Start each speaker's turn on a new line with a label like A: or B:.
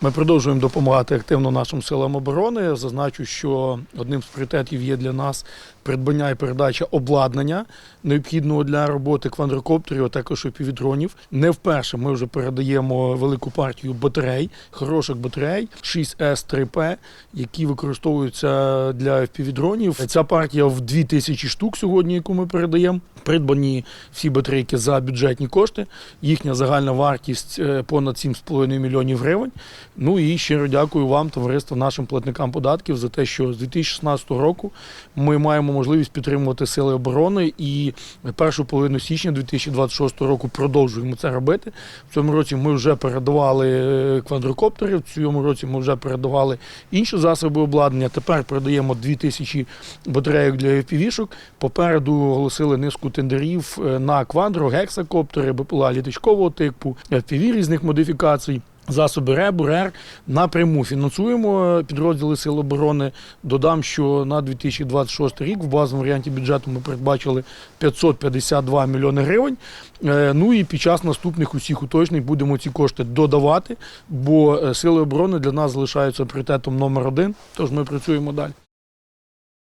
A: Ми продовжуємо допомагати активно нашим силам оборони. Зазначу, що одним з пріоритетів є для нас придбання і передача обладнання необхідного для роботи квадрокоптерів, а також півдронів. Не вперше ми вже передаємо велику партію батарей, хороших батарей 6С3П, які використовуються для півдронів. Ця партія в 2000 штук сьогодні, яку ми передаємо. Придбані всі батарейки за бюджетні кошти. Їхня загальна вартість е, понад 7,5 мільйонів гривень. Ну і щиро дякую вам, товариство, нашим платникам податків за те, що з 2016 року ми маємо можливість підтримувати сили оборони і першу половину січня 2026 року продовжуємо це робити. В цьому році ми вже передавали е, квадрокоптери, в цьому році ми вже передавали інші засоби обладнання. Тепер передаємо 2000 батарейок для FPV-шок. Попереду оголосили низку тендерів е, на квадро, гексакоптери, БПЛА літачкового типу, FPV різних модифікацій. Засоби РЕБ, РЕР напряму фінансуємо е, підрозділи Сил оборони. Додам, що на 2026 рік в базовому варіанті бюджету ми передбачили 552 мільйони гривень. Е, Ну і під час наступних усіх уточнень будемо ці кошти додавати, бо е, сили оборони для нас залишаються пріоритетом номер один. Тож ми працюємо далі.